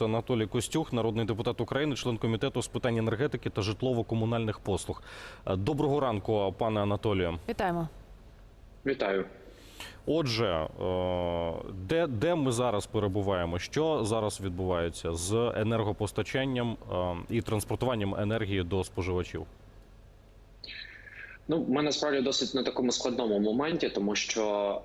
Це Анатолій Костюх, народний депутат України, член комітету з питань енергетики та житлово-комунальних послуг. Е, Доброго ранку, пане Анатолію. Вітаємо. Вітаю. Отже, е, де, де ми зараз перебуваємо? Що зараз відбувається з енергопостачанням е, і транспортуванням енергії до споживачів? Ну, ми насправді досить на такому складному моменті, тому що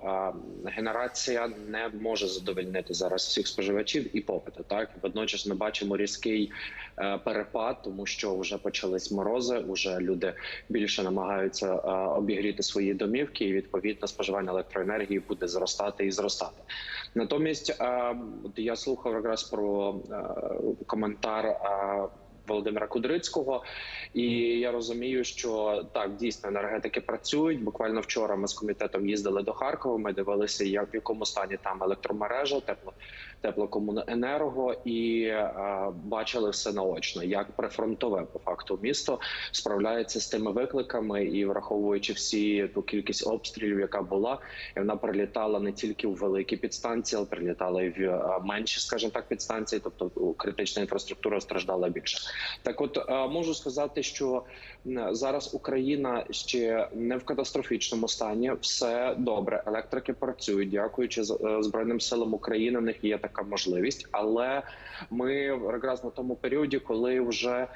е, генерація не може задовольнити зараз всіх споживачів і попиту. Так водночас ми бачимо різкий е, перепад, тому що вже почались морози. Вже люди більше намагаються е, обігріти свої домівки, і відповідно споживання електроенергії буде зростати і зростати. Натомість е, я слухав якраз про е, коментар. Е, Володимира Кудрицького, і я розумію, що так дійсно енергетики працюють. Буквально вчора ми з комітетом їздили до Харкова. Ми дивилися, як в якому стані там електромережа, тепло теплокомуненерго, і е, бачили все наочно, як прифронтове по факту місто справляється з тими викликами, і враховуючи всі ту кількість обстрілів, яка була, і вона прилітала не тільки в великі підстанції, але прилітала і в е, менші, скажімо так, підстанції, тобто критична інфраструктура страждала більше. Так, от е, можу сказати, що зараз Україна ще не в катастрофічному стані. Все добре, електрики працюють. Дякуючи е, збройним силам України. В них є така можливість, але ми якраз на тому періоді, коли вже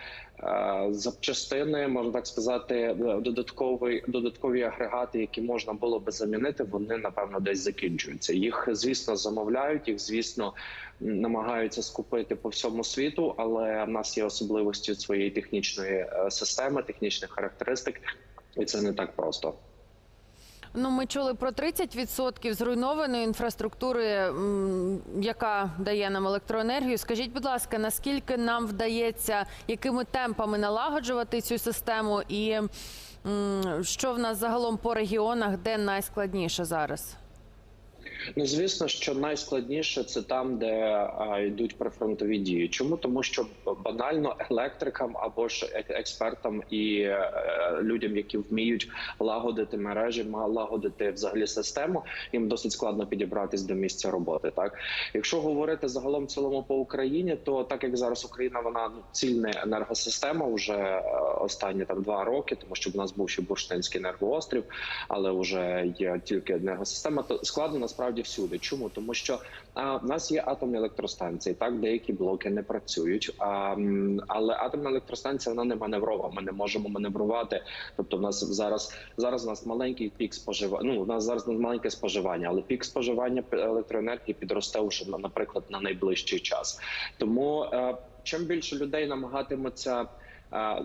е, запчастини, можна так сказати, додаткові додаткові агрегати, які можна було би замінити, вони напевно десь закінчуються. Їх звісно замовляють, їх звісно намагаються скупити по всьому світу, але в нас є особливості своєї технічної е, системи, технічних характеристик, і це не так просто. Ну, ми чули про 30% зруйнованої інфраструктури, яка дає нам електроенергію. Скажіть, будь ласка, наскільки нам вдається якими темпами налагоджувати цю систему, і що в нас загалом по регіонах, де найскладніше зараз? Ну звісно, що найскладніше це там, де а, йдуть прифронтові дії. Чому тому, що банально електрикам або ж е- експертам і е, людям, які вміють лагодити мережі, лагодити взагалі систему, їм досить складно підібратись до місця роботи. Так, якщо говорити загалом цілому по Україні, то так як зараз Україна вона ну, цільна енергосистема вже е, останні там два роки, тому що в нас був ще бурштинський енергоострів, але вже є тільки енергосистема, то складно насправді всюди. Чому тому, що а, в нас є атомні електростанції, так деякі блоки не працюють. А, але атомна електростанція вона не маневрова. Ми не можемо маневрувати. Тобто, в нас зараз зараз у нас маленький пік споживання. Ну у нас зараз маленьке споживання, але пік споживання електроенергії підросте на- наприклад на найближчий час. Тому е, чим більше людей намагатимуться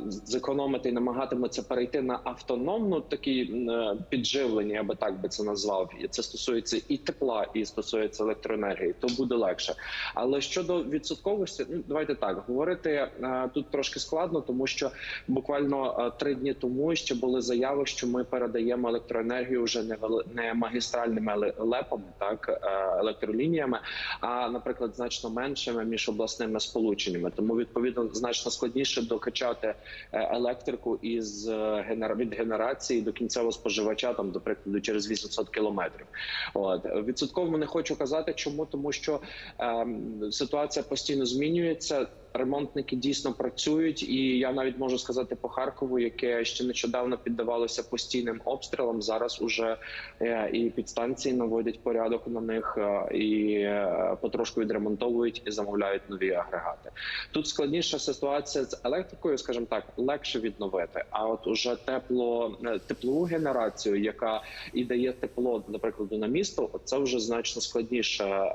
зекономити і намагатимуться перейти на автономну такі е, підживлення, я би так би це назвав. І це стосується і тепла, і стосується електроенергії, то буде легше. Але щодо відсотковості, ну давайте так говорити е, тут трошки складно, тому що буквально е, три дні тому ще були заяви, що ми передаємо електроенергію вже не не магістральними лепами, так електролініями, а наприклад, значно меншими між обласними сполученнями. Тому відповідно значно складніше докачати е, електрику із е, від генерації до кінцевого споживача, там до прикладу, через 800 кілометрів. От відсотково не хочу казати, чому тому, що ем, ситуація постійно змінюється. Ремонтники дійсно працюють, і я навіть можу сказати по Харкову, яке ще нещодавно піддавалося постійним обстрілам. Зараз уже е, і підстанції наводять порядок на них, е, і е, потрошку відремонтовують і замовляють нові агрегати. Тут складніша ситуація з електрикою, скажімо так, легше відновити. А от уже тепло теплову генерацію, яка і дає тепло, наприклад, на місто, це вже значно складніша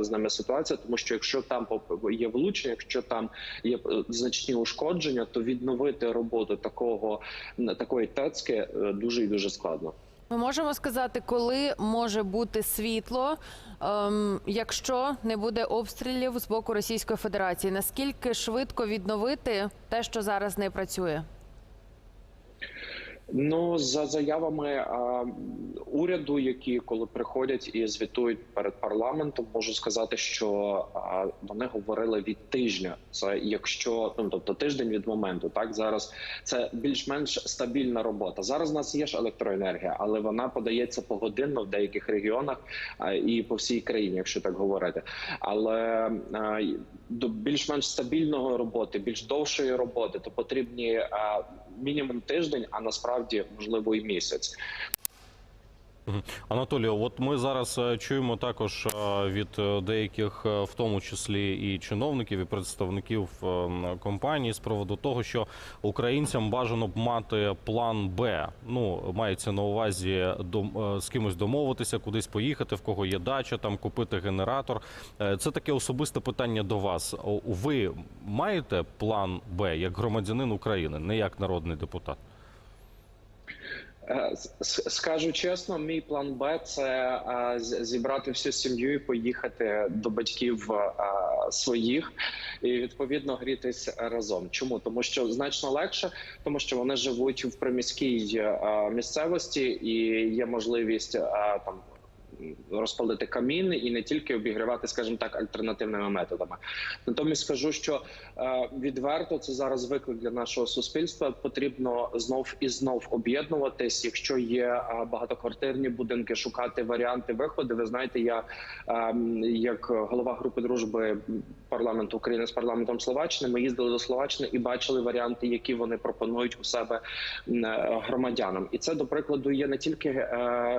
е, з ними ситуація, тому що якщо там є влучення, якщо там є е, значні ушкодження, то відновити роботу такого такої тецьки е, дуже і дуже складно. Ми можемо сказати, коли може бути світло, ем, якщо не буде обстрілів з боку Російської Федерації. Наскільки швидко відновити те, що зараз не працює? Ну за заявами а, уряду, які коли приходять і звітують перед парламентом, можу сказати, що а, вони говорили від тижня. Це якщо ну тобто тиждень від моменту, так зараз це більш-менш стабільна робота. Зараз у нас є ж електроенергія, але вона подається погодинно в деяких регіонах а, і по всій країні, якщо так говорити. Але а, до більш-менш стабільного роботи, більш довшої роботи, то потрібні а, мінімум тиждень, а насправді можливо і місяць. Анатолію, от ми зараз е, чуємо також е, від е, деяких, в тому числі і чиновників, і представників м, компаній з приводу того, що українцям бажано б мати план Б. Ну мається на увазі з кимось домовитися, кудись поїхати, в кого є дача, там купити генератор. Це таке особисте питання до вас. Ви маєте план Б як громадянин України, не як народний депутат? Е, Скажу чесно, мій план Б це е, зібрати всю сім'ю і поїхати до батьків е, своїх і відповідно грітись разом. Чому тому, що значно легше, тому що вони живуть в приміській місцевості і є можливість там. Розпалити камін і не тільки обігрівати, скажімо так, альтернативними методами. Натомість скажу, що е, відверто це зараз виклик для нашого суспільства. Потрібно знов і знов об'єднуватись. Якщо є е, багатоквартирні будинки, шукати варіанти виходу. Ви знаєте, я е, як голова групи дружби парламенту України з парламентом Словаччини, ми їздили до Словаччини і бачили варіанти, які вони пропонують у себе е, громадянам. І це до прикладу є не тільки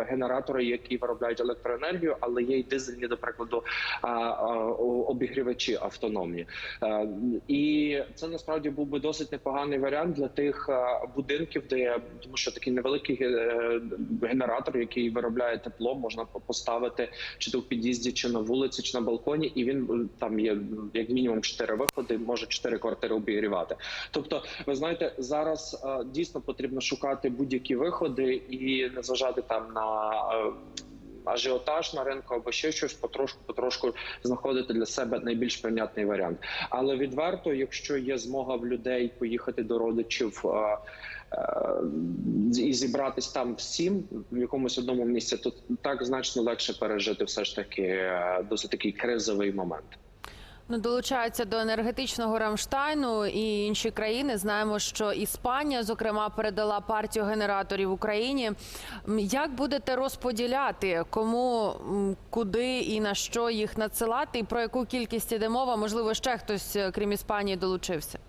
генератори, які виробляють електроенергію, але є й дизельні, до прикладу, обігрівачі автономні. Е, І це насправді був би досить непоганий варіант для тих е, будинків, де тому, що такий невеликий е, генератор, який виробляє тепло, можна поставити чи то в під'їзді, чи на вулиці, чи на балконі, і він там є як мінімум чотири виходи, може чотири квартири обігрівати. Тобто, ви знаєте, зараз дійсно потрібно шукати будь-які виходи і не зважати там на. Ажіотаж на ринку або ще щось потрошку потрошку знаходити для себе найбільш прийнятний варіант. Але відверто, якщо є змога в людей поїхати до родичів е, і зібратись там всім в якомусь одному місці, то так значно легше пережити все ж таки е, досить такий кризовий момент. Ну, долучаються до енергетичного Рамштайну і інші країни. Знаємо, що Іспанія, зокрема, передала партію генераторів Україні. Як будете розподіляти, кому куди і на що їх надсилати, і про яку кількість іде мова? Можливо, ще хтось, е, крім Іспанії, долучився.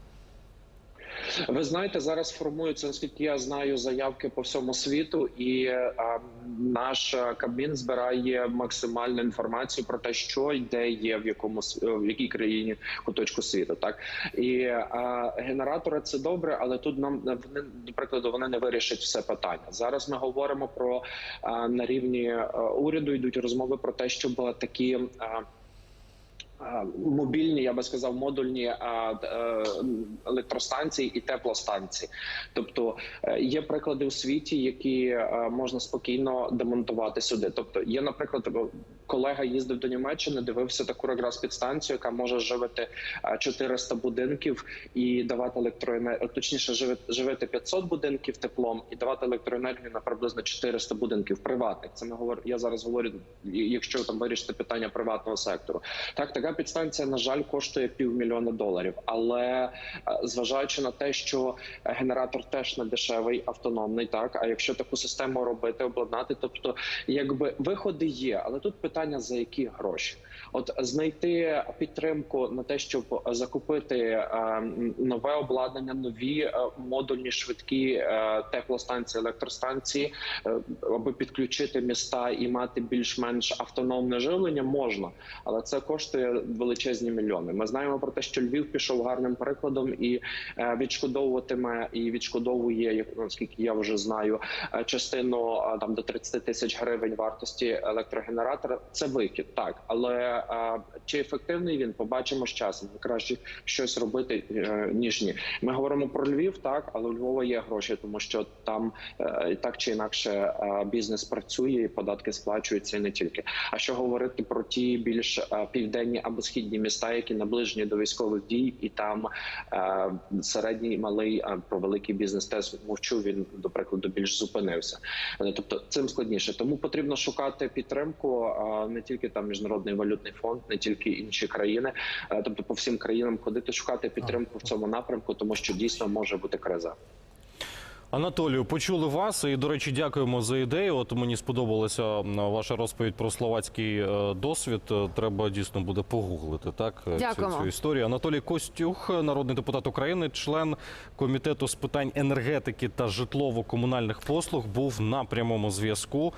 Ви знаєте, зараз формуються, наскільки я знаю, заявки по всьому світу, і а, наш Кабмін збирає максимальну інформацію про те, що йде є в якому с- в якій країні куточку світу. Так і а, генератори це добре, але тут нам вони до прикладу вони не вирішать все питання. Зараз ми говоримо про а, на рівні а, уряду йдуть розмови про те, щоб такі. А, Мобільні, я би сказав, модульні е, електростанції і теплостанції. Тобто е, є приклади у світі, які е, можна спокійно демонтувати сюди. Тобто, є, наприклад, колега їздив до Німеччини, дивився таку якраз підстанцію, яка може живити е, 400 будинків і давати електроенергію, точніше, живити, живити 500 будинків теплом і давати електроенергію на приблизно 400 будинків приватних. Це ми говорю. Я зараз говорю, якщо там вирішити питання приватного сектору. Так, така підстанція, на жаль, коштує півмільйона доларів. Але зважаючи на те, що генератор теж не дешевий, автономний, так а якщо таку систему робити, обладнати, тобто якби виходи є, але тут питання за які гроші. От знайти підтримку на те, щоб закупити е, нове обладнання, нові е, модульні швидкі е, теплостанції, електростанції, аби підключити міста і мати більш-менш автономне живлення, можна, але це коштує величезні мільйони. Ми знаємо про те, що Львів пішов гарним прикладом і відшкодовуватиме і відшкодовує, як наскільки я вже знаю, частину там до 30 тисяч гривень вартості електрогенератора це вихід, так але чи ефективний він побачимо з часом. Краще щось робити е, ніж ні. Ми говоримо про Львів, так але у Львова є гроші, тому що там е, так чи інакше е, бізнес працює, і податки сплачуються і не тільки. А що говорити про ті більш південні або східні міста, які наближені до військових дій, і там середній малий про великий бізнес теж мовчу. Він до прикладу більш зупинився. Тобто цим складніше. Тому потрібно шукати підтримку не тільки там міжнародний валютний фонд, не тільки інші країни, е, тобто по всім країнам ходити, шукати підтримку в цьому напрямку, тому що дійсно може бути криза. Анатолію, почули вас і, до речі, дякуємо за ідею. От мені сподобалася ваша розповідь про словацький е, досвід. Е, Треба дійсно буде погуглити так е, цю, цю історію. Анатолій Костюх, народний депутат України, член комітету з питань енергетики та житлово-комунальних послуг, був на прямому зв'язку.